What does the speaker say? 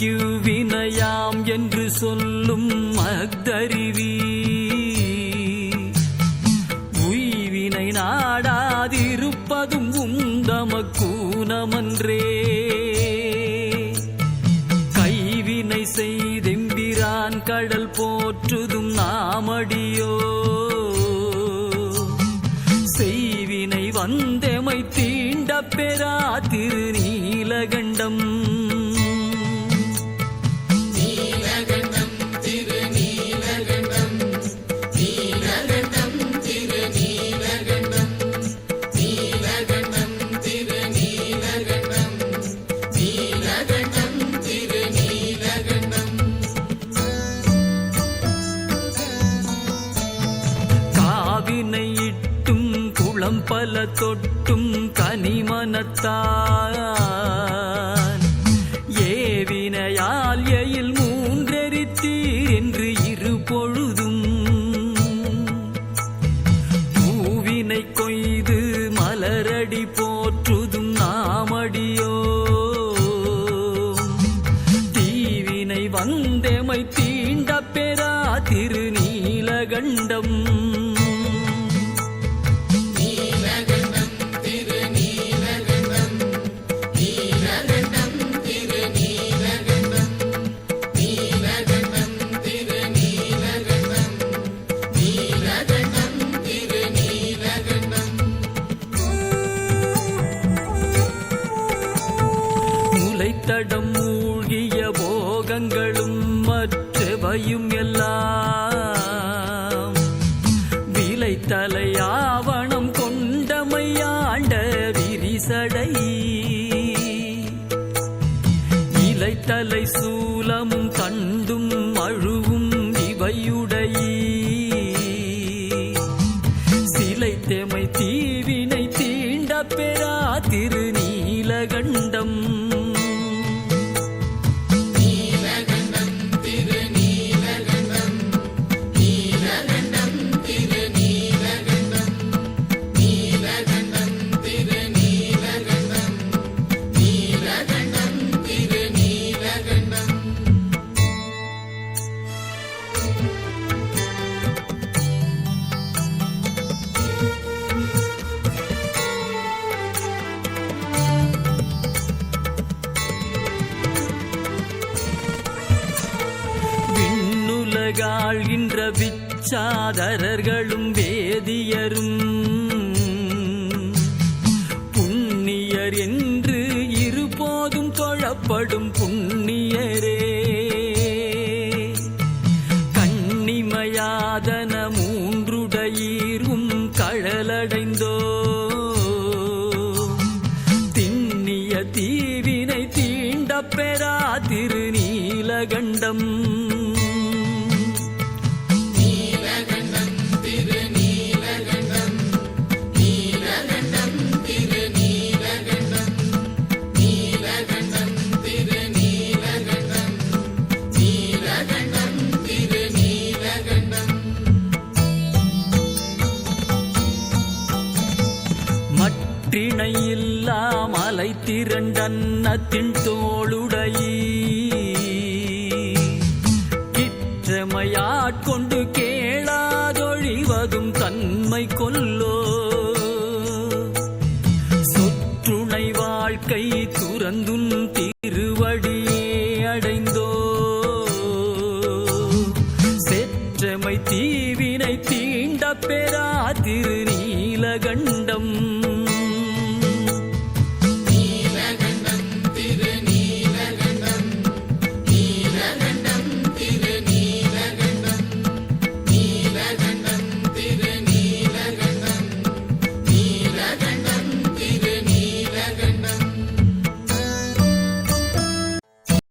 நோய்க்கு வினையாம் என்று சொல்லும் மக்தறிவி. உய்வினை நாடாதிருப்பதும் உந்தமக்கூனமன்றே. கைவினை செய்தெம்பிரான் கடல் போற்றுதும் நாமடியோ. செய்வினை வந்தெமை தீண்ட பெறா திருநீலகண்டம். குளம் பல தொட்டும் கனிமனத்தான் ஏவினையால் எயில் மூன்றெரித்தீர் என்று இரு பொழுதும். பூவினை கொய்து மலரடி போற்றுதும் நாமடியோ. தீவினை வந்தெமை தீண்ட பெறா திருநீலகண்டம். முலைத்தடம் மூழ்கிய போகங்களும் மற்றவையும் எல்லாம். விலை தலையாவணம் கொண்டமையாண்ட விரிசடை. இலைத்தலை சூலமும் தண்டும் அழுவும் இவையுடையீ. விண்ணுலகாழ்கின்ற விச்சாதரர்களும் வேதியரும். புண்ணியர் என்று இருபோதும் தொழப்படும் புண்ணியரே. கண்ணிமையாதன மூன்றுடையீரும் கழலடைந்தோ. திண்ணிய தீவினை தீண்ட பெறா திருநீலகண்டம். மற்றிணையில்லா மலை திரண்டன்னத்தின் தோளுடையீ